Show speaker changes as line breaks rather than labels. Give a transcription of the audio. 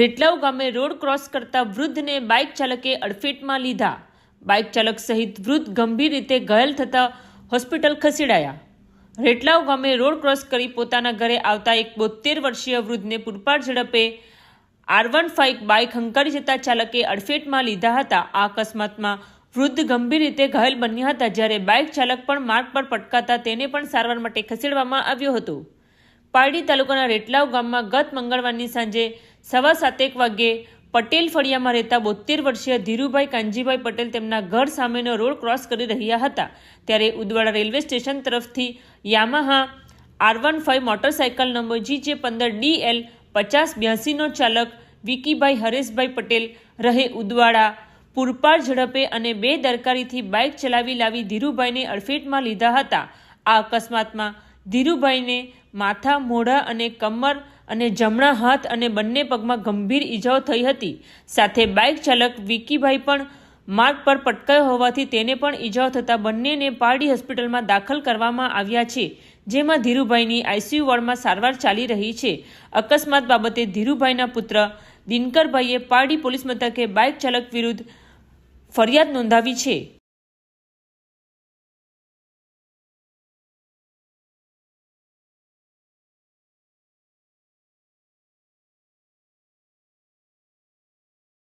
રેટલાઉ ગામે road cross કરતા વૃદ્ધને bike ચાલકે અડફેટમાં લીધા. બાઇક ચાલક સહિત વૃદ્ધ ગંભીર રીતે ઘાયલ થતા હોસ્પિટલ ખસેડાયા. રેટલાઉ ગામે રોડ ક્રોસ કરી પોતાના ઘરે આવતા એક બોતેર વર્ષીય વૃદ્ધને પૂરપાટ ઝડપે આર વન ફાઇવ બાઇક હંકારી જતા ચાલકે અડફેટમાં લીધા હતા. આ અકસ્માતમાં વૃદ્ધ ગંભીર રીતે ઘાયલ બન્યા હતા, જ્યારે બાઇક ચાલક પણ માર્ગ પર પટકાતા તેને પણ સારવાર માટે ખસેડવામાં આવ્યો હતો. પારડી તાલુકાના રેટલાવ ગામમાં ગત મંગળવારની સાંજે સવા સાતેક વાગ્યે પટેલ ફળિયામાં રહેતા બોતેર વર્ષીય ધીરુભાઈ કાનજીભાઈ પટેલ તેમના ઘર સામેનો રોડ ક્રોસ કરી રહ્યા હતા. ત્યારે ઉદવાડા રેલવે સ્ટેશન તરફથી Yamaha R one five motorcycle number G J પંદર ડી એલ પચાસ બ્યાસીનો ચાલક વિકીભાઈ હરેશભાઈ પટેલ રહે ઉદવાડા પૂરપાર ઝડપે અને બે દરકારીથી બાઇક ચલાવી લાવી ધીરુભાઈને અડફેટમાં લીધા હતા. આ અકસ્માતમાં ધીરુભાઈને માથા, મોઢા અને કમર અને જમણા હાથ અને બંને પગમાં ગંભીર ઈજાઓ થઈ હતી. સાથે બાઇક ચાલક વિકીભાઈ પણ માર્ગ પર પટકાયો હોવાથી તેને પણ ઈજાઓ થતાં બંનેને પારડી હોસ્પિટલમાં દાખલ કરવામાં આવ્યા છે, જેમાં ધીરુભાઈની આઈસીયુ વોર્ડમાં સારવાર ચાલી રહી છે. અકસ્માત બાબતે ધીરુભાઈના પુત્ર દિનકરભાઈએ પારડી પોલીસ મથકે બાઇક ચાલક વિરુદ્ધ ફરિયાદ નોંધાવી છે.